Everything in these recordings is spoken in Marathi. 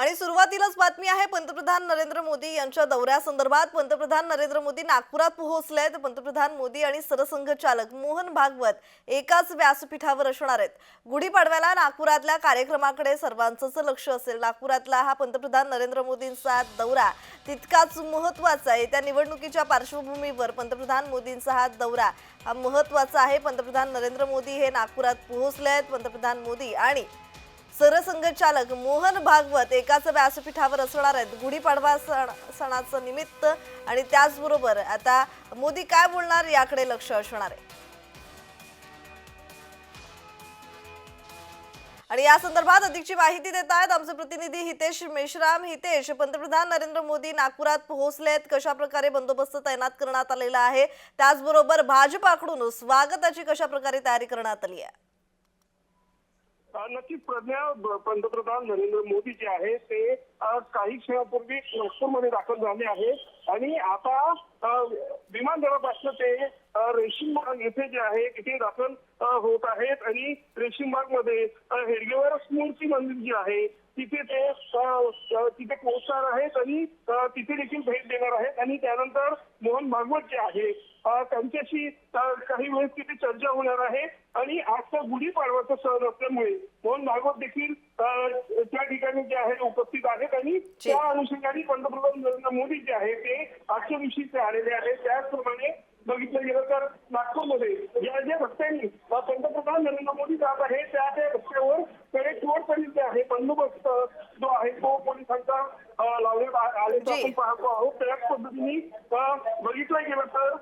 आणि सुरुवातीलाच बातमी आहे पंतप्रधान नरेंद्र मोदी यांच्या दौऱ्यासंदर्भात पंतप्रधान नरेंद्र मोदी नागपुरात पोहोचले आहेत. पंतप्रधान मोदी आणि सरसंघचालक मोहन भागवत एकाच व्यासपीठावर असणार आहेत. गुढीपाडव्याला नागपुरातल्या कार्यक्रमाकडे सर्वांचंच लक्ष असेल. नागपुरातला हा पंतप्रधान नरेंद्र मोदींचा दौरा तितकाच महत्त्वाचा आहे. त्या निवडणुकीच्या पार्श्वभूमीवर पंतप्रधान मोदींचा हा दौरा हा महत्त्वाचा आहे. पंतप्रधान नरेंद्र मोदी हे नागपुरात पोहोचले आहेत. पंतप्रधान मोदी आणि सरसंघचालक मोहन भागवत एकाच व्यासपीठावर असणार आहेत. गुढीपाडवा सण सणाचं निमित्त आणि त्याचबरोबर आता मोदी काय बोलणार याकडे लक्ष असणार आहे. आणि या संदर्भात अधिकची माहिती देत आहेत आमचे प्रतिनिधी हितेश मेश्राम. हितेश पंतप्रधान नरेंद्र मोदी नागपुरात पोहोचलेत कशा प्रकारे बंदोबस्त तैनात करण्यात आलेला आहे? त्याचबरोबर भाजपाकडून स्वागताची कशा प्रकारे तयारी करण्यात आली आहे? नक्कीच प्रज्ञा पंतप्रधान नरेंद्र मोदी जे आहे ते काही क्षणापूर्वी नागपूरमध्ये दाखल झाले आहे. आणि आता विमानतळापासून ते रेशीम बाग येथे जे आहे तिथे दाखल होत आहेत. आणि रेशीम बागमध्ये हेडगेवर स्मृती मंदिर जे आहे तिथे ते तिथे पोहोचणार आहेत. आणि तिथे देखील भेट देणार आहेत. आणि त्यानंतर मोहन भागवत जे आहे त्यांच्याशी काही वेळेस तिथे चर्चा होणार आहे आणि आजचा गुढीपाडवाचा सण असल्यामुळे मोहन भागवत देखील त्या ठिकाणी जे आहे उपस्थित आहेत आणि त्या अनुषंगाने पंतप्रधान नरेंद्र मोदी जे आहे ते आजच्या दिवशी आलेले आहेत. त्याचप्रमाणे बघितलं गेलं तर नागपूरमध्ये ज्या ज्या रस्त्यांनी पंतप्रधान नरेंद्र मोदी जात आहे त्या त्या रस्त्यावर कडेकोटपर्यंत जे आहे बंदोबस्त जो आहे तो पोलिसांचा लावण्यात आल्याचं. आपण पाहतो आहोत. त्याच पद्धतीने बघितलं गेलं तर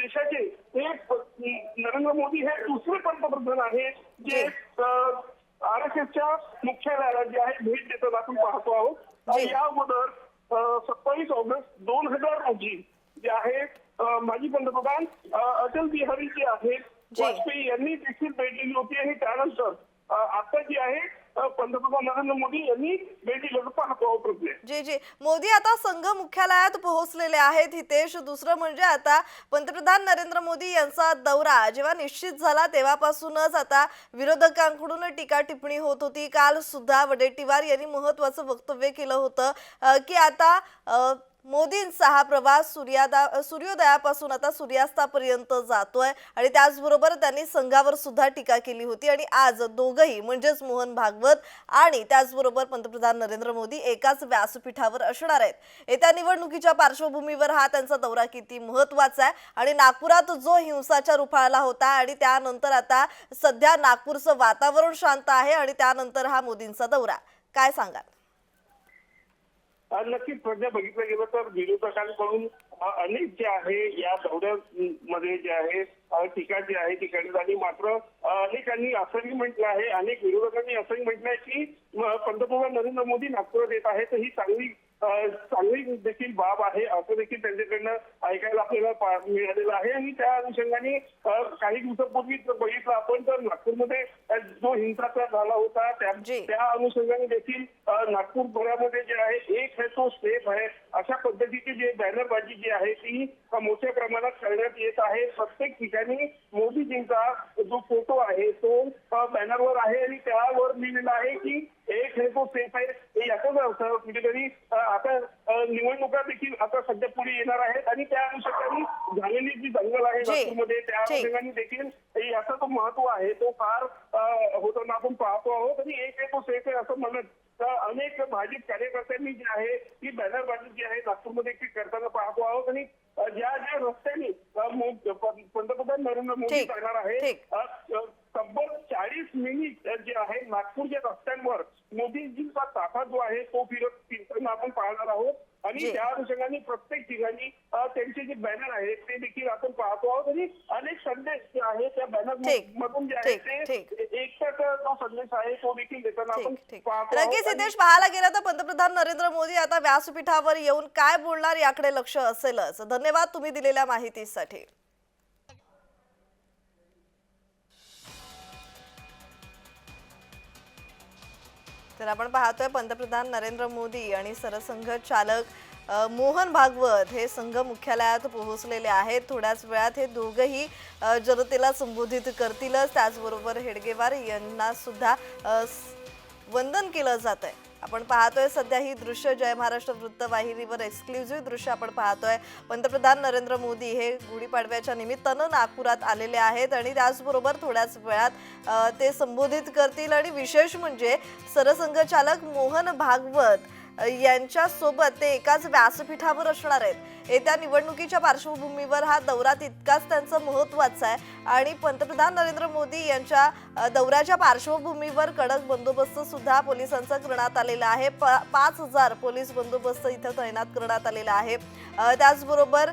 देशाचे एक नरेंद्र मोदी हे दुसरे पंतप्रधान आहेत जे आर एस एसच्या मुख्यालयाला जे आहे भेट देताना आपण पाहतो आहोत. या अगोदर सत्तावीस ऑगस्ट दोन हजार रोजी जे आहे माजी पंतप्रधान अटल बिहारी जे आहेत. वाजपेयी यांनी देखील भेट दिली होती आणि त्यानंतर आता जे आहे पंतप्रधान नरेंद्र मोदी यांनी भेट दिल्याचं पाहतो प्रज्ञा. जी जी. मोदी आता संघ मुख्यालयात पोहोचलेले आहेत. हितेश दुसरं म्हणजे आता पंतप्रधान नरेंद्र मोदी यांचा दौरा. जेव्हा निश्चित झाला तेव्हापासूनच आता विरोधकांकडून टीका टिप्पणी होत होती. काल सुद्धा वडेट्टीवार यांनी महत्वाचं वक्तव्य केलं होतं की आता मोदींचा हा प्रवास सूर्यादा सूर्योदयापासून आता सूर्यास्तापर्यंत जातोय आणि त्याचबरोबर त्यांनी संघावर सुद्धा टीका केली होती आणि आज दोघही म्हणजेच मोहन भागवत आणि त्याचबरोबर पंतप्रधान नरेंद्र मोदी एकाच व्यासपीठावर असणार आहेत. येत्या निवडणुकीच्या पार्श्वभूमीवर हा त्यांचा दौरा किती महत्त्वाचा आहे आणि नागपुरात जो हिंसाचार उफाळला होता आणि त्यानंतर आता सध्या नागपूरचं वातावरण शांत आहे आणि त्यानंतर हा मोदींचा दौरा. काय सांगाल? नक्कीच सध्या बघितलं गेलं तर विरोधकांकडून अनेक जे आहे या दौऱ्यामध्ये जे आहे टीका जी आहे ती करण्यात आली मात्र अनेकांनी असंही म्हटलं आहे अनेक विरोधकांनी असंही म्हटलं आहे की पंतप्रधान नरेंद्र मोदी नागपुरात येत आहेत. तर ही चांगली चांगली देखील बाब आहे असं देखील त्यांच्याकडनं ऐकायला आपल्याला मिळालेलं आहे. आणि त्या अनुषंगाने काही दिवसापूर्वी जर बघितलं आपण तर नागपूरमध्ये जो हिंसाचार झाला होता त्या. त्या अनुषंगाने देखील अ, नागपूरभरामध्ये जे आहे एक है तो सेफ आहे. अशा पद्धतीची जे बॅनरबाजी जी आहे ती मोठ्या प्रमाणात करण्यात येत आहे. प्रत्येक ठिकाणी मोदीजींचा जो फोटो आहे तो बॅनरवर आहे आणि त्यावर लिहिलेलं आहे की एक है तो सेफ आहे हे याचाच अर्थ कुठेतरी आता निवडणुका देखील आता सध्या पुढे येणार आहेत आणि त्या अनुषंगाने झालेली जी दंगल आहे जी. नागपूरमध्ये त्या. अनुषंगाने देखील याचा जो महत्त्व आहे तो फार होताना आपण पाहतो आहोत आणि एक आहे तो सेफ आहे असं म्हणत अनेक भाजप कार्यकर्त्यांनी जी आहे ती बॅनरबाजी जी आहे नागपूरमध्ये ती करताना पाहतो आहोत आणि अ, ज्या ज्या रस्त्याने अ, मो- प- पंतप्रधान नरेंद्र मोदी ठीक. करणार आहे. तब्बल चाळीस मिनिट जे आहे नागपूरच्या रस्त्यांवर मोदीजींचा ताफा जो आहे तो फिरत फिरताना आपण पाहणार आहोत. आणि. त्या अनुषंगाने प्रत्येक ठिकाणी त्यांचे जे बॅनर आहेत ते देखील आपण पाहतो आहोत. आणि अनेक संदेश जे आहे त्या बॅनर. मधून जे आहे ते एकटाचा जो संदेश आहे तो देखील देताना आपण नक्कीच पाहायला गेलं तर पंतप्रधान नरेंद्र मोदी आता व्यासपीठावर येऊन काय बोलणार याकडे लक्ष असेलच. धन्यवाद तुम्ही दिलेल्या माहितीसाठी. तर आपण पाहतोय पंतप्रधान नरेंद्र मोदी आणि सरसंघ चालक मोहन भागवत हे संघ मुख्यालयात पोहोचलेले आहेत. थोड्याच वेळात हे दोघंही जनतेला संबोधित करतीलच. त्याचबरोबर हेडगेवार यांना सुद्धा वंदन केलं जात आहे आपण पाहतोय सध्या ही दृश्य जय महाराष्ट्र वृत्तवाहिनीवर एक्सक्लुझिव्ह दृश्य आपण पाहतोय. पंतप्रधान नरेंद्र मोदी हे गुढीपाडव्याच्या निमित्तानं नागपुरात आलेले आहेत आणि त्याचबरोबर थोड्याच वेळात ते संबोधित करतील. आणि विशेष म्हणजे सरसंघचालक मोहन भागवत यांच्यासोबत ते एकाच व्यासपीठावर असणार आहेत. येत्या निवडणुकीच्या पार्श्वभूमीवर हा दौरा तितकाच त्यांचा महत्त्वाचा आहे. आणि पंतप्रधान नरेंद्र मोदी यांच्या दौऱ्याच्या पार्श्वभूमीवर कडक बंदोबस्त सुद्धा पोलिसांचा करण्यात आलेला आहे. प- पाच हजार पोलीस बंदोबस्त इथं तैनात करण्यात आलेला आहे. त्याचबरोबर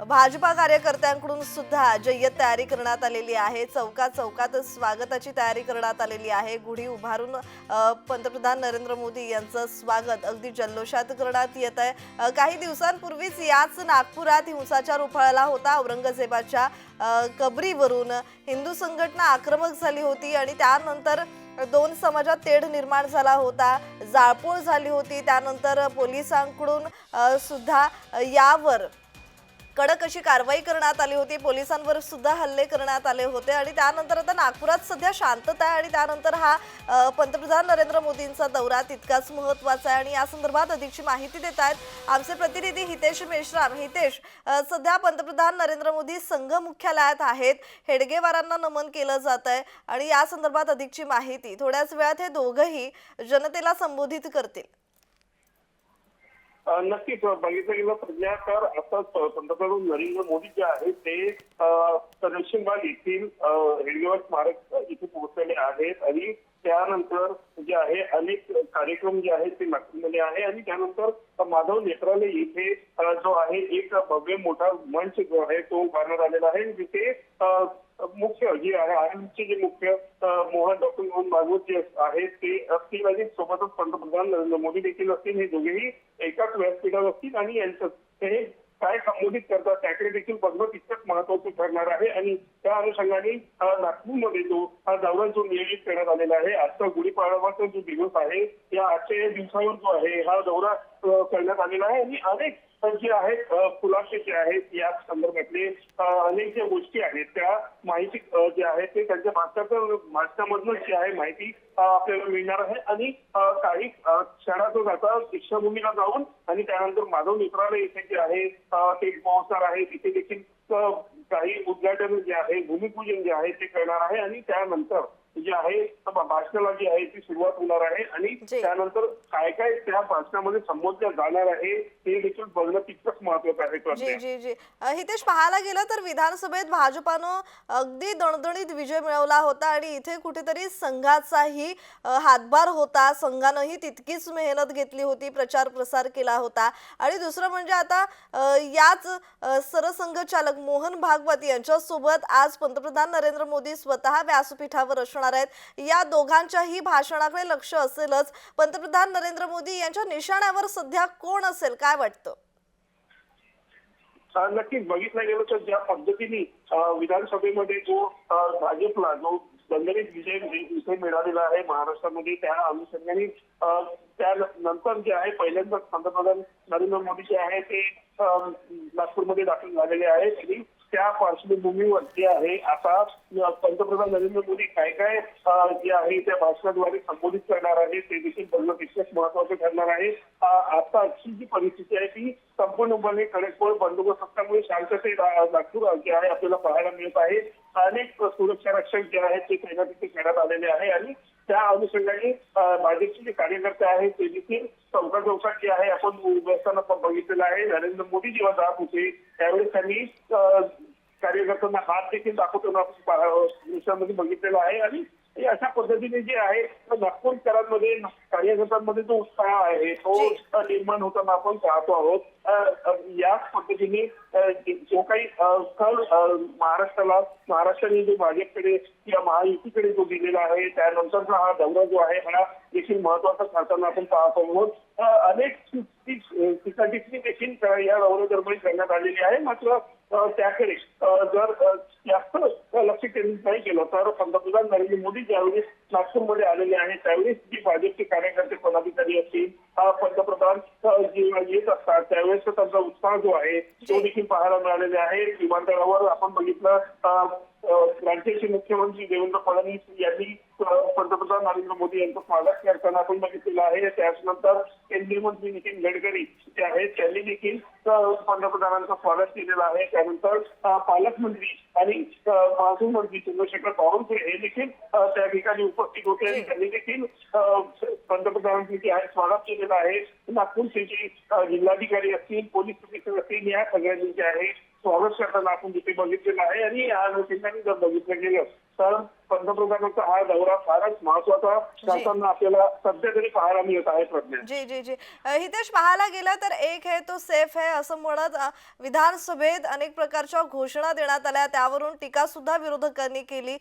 भाजपा कार्यकर्त्यांकडून सुद्धा जय्यत तयारी करण्यात आलेली आहे. चौकात चौकात स्वागताची तयारी करण्यात आलेली आहे. गुढी उभारून पंतप्रधान नरेंद्र मोदी यांचं स्वागत अगदी जल्लोषात करण्यात येत आहे. काही दिवसांपूर्वीच याच नागपुरात हिंसाचार उफाळला होता. औरंगजेबाच्या कबरीवरून हिंदू संघटना आक्रमक झाली होती आणि त्यानंतर दोन समाजात तेढ निर्माण झाला होता. जाळपोळ झाली होती. त्यानंतर पोलिसांकडून सुद्धा यावर कडक अशी कारवाई करण्यात आली होती. पोलिसांवर सुद्धा हल्ले करण्यात आले होते. आणि त्यानंतर आता नागपुरात सध्या शांतता आहे आणि त्यानंतर हा पंतप्रधान नरेंद्र मोदींचा दौरा तितकाच महत्त्वाचा आहे. आणि या संदर्भात अधिकची माहिती देत आहेत आमचे प्रतिनिधी हितेश मेश्राम. हितेश सध्या पंतप्रधान नरेंद्र मोदी संघ मुख्यालयात आहेत. हेडगेवारांना नमन केलं जात आहे. आणि या संदर्भात अधिकची माहिती. थोड्याच वेळात हे दोघंही जनतेला संबोधित करतील. नक्कीच. बघितलं गेलं प्रज्ञा तर आता पंतप्रधान नरेंद्र मोदी जे आहेत ते अ, येथील अ, स्मारक इथे पोहोचलेले आहेत आणि त्यानंतर जे आहे अनेक कार्यक्रम जे आहेत ते नागपूरमध्ये आहे आणि त्यानंतर माधव नेत्रालय इथे जो आहे एक भव्य मोठा मंच जो आहे तो उभारण्यात आलेला आहे. जिथे मुख्य जे आहे आरएमचे जे मुख्य मोहन डॉक्टर मोहन भागवत जे आहेत ते असतील आणि सोबतच पंतप्रधान नरेंद्र मोदी देखील असतील. हे दोघेही एकाच व्यासपीठावर असतील आणि यांचं हे काय संबोधित करतात त्याकडे देखील बघणं तितकंच महत्वाचं ठरणार आहे. आणि त्या अनुषंगाने नागपूरमध्ये जो हा दौरा जो नियोजित करण्यात आलेला आहे आजचा गुढीपाडवाचा जो दिवस आहे या आजच्या या दिवसावर जो आहे हा दौरा करण्यात आलेला आहे. आणि अनेक जे आहेत खुलासे जे आहेत या संदर्भातले अनेक ज्या गोष्टी आहेत त्या माहिती जे आहे ते त्यांच्या भाषणातून भाषणामधून जी आहे माहिती आपल्याला मिळणार आहे आणि काही क्षणातच आता दीक्षाभूमीला जाऊन आणि त्यानंतर माधव मित्रालय इथे जे आहे ते पोहोचणार आहे तिथे देखील काही उद्घाटन जे आहे भूमिपूजन जे आहे ते करणार आहे आणि त्यानंतर जे आहे भाषणाला जी आहे ती सुरुवात होणार आहे आणि. त्यानंतर काय काय त्या भाषणामध्ये संबोधलं जाणार आहे ते देखील बघणं तितकंच महत्वाचं आहे जी प्रज्ञा. जी जी अ, हितेश पाहायला गेलं तर विधानसभेत भाजपानं अगदी दणदणीत विजय मिळवला होता आणि इथे कुठेतरी संघाचाही हातभार होता संघानंही तितकीच मेहनत घेतली होती प्रचार प्रसार केला होता आणि दुसरं म्हणजे आता याच सरसंघचालक मोहन भागवत यांच्यासोबत आज पंतप्रधान नरेंद्र मोदी स्वतः व्यासपीठावर असणार आहेत. या दोघांच्याही भाषणाकडे लक्ष असेलच. पंतप्रधान नरेंद्र मोदी यांच्या निशाण्यावर सध्या कोण असेल? काय वाटतं? अ, नक्कीच. बघितलं गेलं तर ज्या पद्धतीने विधानसभेमध्ये जो भाजपला जो दणदणीत विजय मि- इथे मिळालेला आहे महाराष्ट्रामध्ये त्या अनुषंगाने त्यानंतर जे आहे पहिल्यांदाच पंतप्रधान नरेंद्र मोदी जे आहे ते नागपूरमध्ये दाखल झालेले आहे. त्यांनी त्या पार्श्वभूमीवर जे आहे. आता पंतप्रधान नरेंद्र मोदी काय काय जे आहे त्या भाषणाद्वारे संबोधित करणार आहे ते देखील बोलणं तितकंच महत्वाचं ठरणार आहे. आताची जी परिस्थिती आहे ती संपूर्णपणे कडेकोळ बंदोबस्तामुळे शांततेत नागपूर जे आहे आपल्याला पाहायला मिळत आहे. अनेक सुरक्षा रक्षक जे आहेत ते तैनात तिथे करण्यात आलेले आहे आणि त्या अनुषंगाने भाजपचे जे कार्यकर्ते आहेत ते देखील चौका चौकात जे आहे आपण उभे असताना पण बघितलेलं आहे. नरेंद्र मोदी जेव्हा जात होते त्यावेळेस त्यांनी कार्यकर्त्यांना हात देखील दाखवताना दृश्यामध्ये बघितलेला आहे. आणि अशा पद्धतीने जे आहे नागपूरकरांमध्ये कार्यकर्त्यांमध्ये जो उत्साह आहे तो निर्माण होताना आपण पाहतो आहोत. याच पद्धतीने जो काही अ, महाराष्ट्राला महाराष्ट्राने जो भाजपकडे किंवा महायुतीकडे जो दिलेला आहे त्यानंतरचा हा दौरा जो आहे हा देखील महत्त्वाचा ठरताना आपण पाहतो आहोत. अनेक ठिकाणी देखील या दौऱ्यादरम्यान करण्यात आलेली आहे. मात्र त्याकडे जर जास्त लक्ष केंद्रित नाही केलं तर पंतप्रधान नरेंद्र मोदी ज्यावेळी नागपूरमध्ये आलेले आहेत त्यावेळेस जी भाजपचे कार्यकर्ते पदाधिकारी असतील पंतप्रधान येत असतात त्यावेळेस त्यांचा उत्साह जो आहे तो देखील पाहायला मिळालेला आहे. विमानतळावर आपण बघितलं राज्याचे मुख्यमंत्री देवेंद्र फडणवीस यांनी पंतप्रधान पंतप्रधान नरेंद्र मोदी यांचं स्वागत करताना आपण बघितलेलं आहे. त्याचनंतर केंद्रीय मंत्री नितीन गडकरी जे आहे. त्यांनी देखील पंतप्रधानांचा पंतप्रधानांचं स्वागत केलेलं आहे. त्यानंतर पालकमंत्री आणि महसूल मंत्री चंद्रशेखर बावनकुळे हे देखील त्या ठिकाणी उपस्थित होते. आणि त्यांनी देखील अं, पंतप्रधानांचं जे आहे स्वागत केलेलं आहे. नागपूरचे जे जिल्हाधिकारी असतील पोलीस अधीक्षक असतील या सगळ्यांनी जे आहे स्वागत करताना आपण तिथे बघितलेलं आहे. आणि या अनुषंगाने जर बघितलं गेलं तर पंतप्रधानांचा हा दौरा फारच महत्त्वाचा करताना आपल्याला सध्या तरी पाहायला मिळत आहे प्रज्ञा. जी जी जी. हितेश पाहायला गेलं तर एक है तो सेफ है असं म्हणत विधानसभेत अनेक प्रकारच्या घोषणा देण्यात आल्या. त्यावरून टीका सुद्धा विरोधकांनी केली.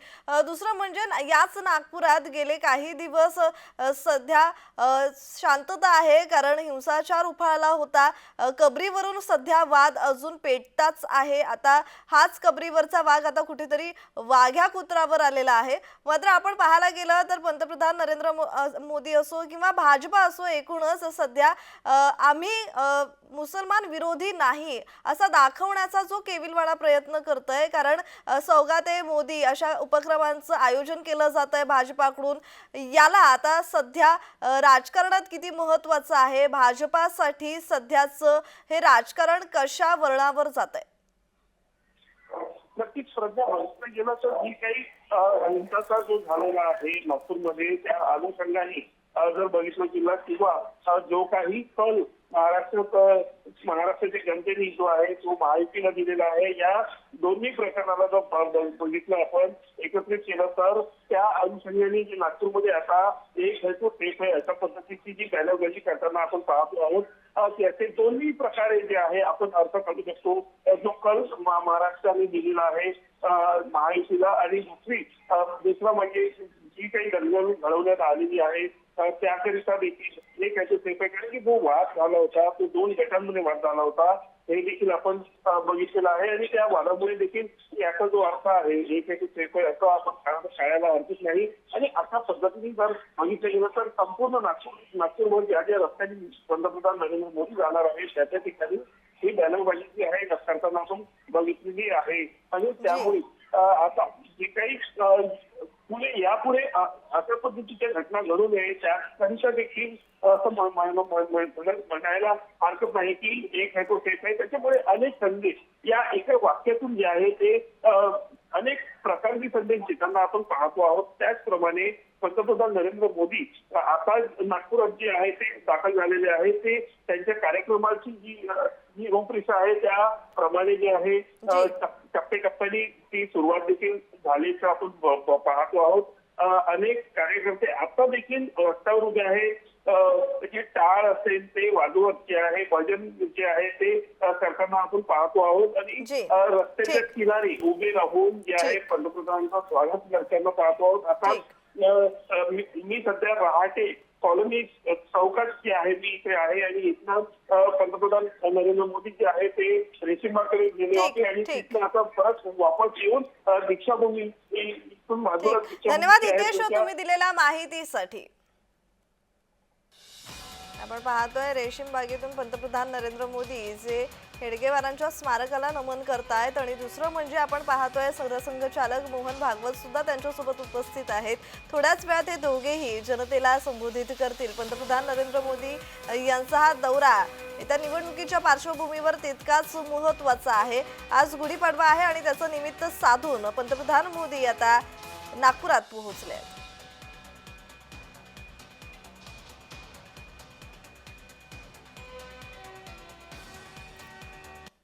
दुसरं म्हणजे याच नागपुरात गेले काही दिवस सध्या शांतता आहे कारण हिंसाचार उफाळला होता. कबरीवरून सध्या वाद अजून पेटताच आहे. आता हाच कबरीवरचा वाघ आता कुठेतरी वाघ्या कुत्रावर आलेला आहे. मात्र आपण पाहायला गेलं तर पंतप्रधान नरेंद्र मोदी असो किंवा भाजपा असो एकूणच सध्या आम्ही मुसलमान विरोधी नाही असा दाखवण्याचा जो केविलवाडा प्रयत्न करतोय. कारण सौगाते मोदी अशा उपक्रमांचं आयोजन केलं जात आहे भाजपाकडून. याला आता सध्या राजकारणात किती महत्वाचं आहे? भाजपासाठी सध्याचं हे राजकारण कशा वळणावर जात आहे नक्कीच श्रद्धा गेलं तर ही काही हिंसाचार जो झालेला आहे नागपूरमध्ये त्या अनुषंगाने जर बघितलं किंवा जो काही कल महाराष्ट्रात महाराष्ट्राच्या जनतेने जो आहे तो महायुतीला दिलेला आहे या दोन्ही प्रकरणाला जर बघितलं आपण एकत्रित केलं तर त्या अनुषंगाने जे नागपूरमध्ये आता एक है तो टेप आहे. अशा पद्धतीची जी बॅलगजी करताना आपण पाहतो आहोत. त्याचे दोन्ही प्रकारे जे आहे आपण अर्थ काढू शकतो. जो कल महाराष्ट्राने दिलेला आहे महायुतीला आणि दुसरी दुसरा म्हणजे काही दरम्यान घडवण्यात आलेली आहे. त्याकरिता देखील एक याचे सेफ आहे. कारण की जो वाद झाला होता तो दोन गटांमध्ये वाद झाला होता हे देखील आपण बघितलेलं आहे. आणि त्या वादामुळे देखील याचा जो अर्थ आहे एक याचे सेफ आहे असं आपण शाळा- शाळेला हरकत नाही. आणि अशा पद्धतीने जर बघितलं गेलं तर संपूर्ण नागपूर नागपूरवर ज्या ज्या रस्त्यांनी पंतप्रधान नरेंद्र मोदी जाणार आहे त्या त्या ठिकाणी ही बॅनरबाजी जी आहे करताना आपण बघितलेली आहे. आणि त्यामुळे आता जे काही अं, पुढे यापुढे अशा पद्धतीच्या घटना घडू नये त्याकरिता देखील असं म्हणायला हरकत नाही की एक है तो सेफ आहे त्याच्यामुळे अनेक संदेश या एका वाक्यातून जे आहे ते अनेक प्रकारचे संदेश देताना आपण पाहतो आहोत. त्याचप्रमाणे पंतप्रधान नरेंद्र मोदी आता नागपुरात जे आहे ते दाखल झालेले आहे ते त्यांच्या कार्यक्रमाची जी जी रूपरेषा आहे त्याप्रमाणे जे आहे टप्प्याटप्प्याने ती सुरुवात देखील झाल्याचं आपण पाहतो आहोत. अनेक कार्यकर्ते आता देखील रस्त्यावर उभे आहे. जे टाळ असेल ते वाजवत जे आहे भजन जे आहे ते करताना आपण पाहतो आहोत. आणि रस्त्याच्या. किनारी उभे राहून जे आहे. पंतप्रधानांचं स्वागत करताना पाहतो आहोत. आता मी सध्या रहाटे कॉलनी चौकात जे आहे मी इथे आहे आणि इथनं पंतप्रधान नरेंद्र मोदी जे आहे ते रेशीमबागकडे गेले होते आणि. तिथनं आता परत वापस येऊन दीक्षाभूमी इथून धन्यवाद हितेश तुम्ही दिलेल्या माहितीसाठी आपण पाहतोय रेशीम बागेतून पंतप्रधान नरेंद्र मोदी जे हेडगेवारांच्या स्मारकाला नमन करतायत आणि दुसरं म्हणजे आपण पाहतोय सरसंघचालक मोहन भागवत सुद्धा त्यांच्यासोबत उपस्थित आहेत. थोड्याच वेळात हे दोघेही जनतेला संबोधित करतील. पंतप्रधान नरेंद्र मोदी यांचा हा दौरा येत्या निवडणुकीच्या पार्श्वभूमीवर तितकाच महत्त्वाचा आहे. आज गुढीपाडवा आहे आणि त्याचं निमित्त साधून पंतप्रधान मोदी आता नागपुरात पोहोचले आहेत.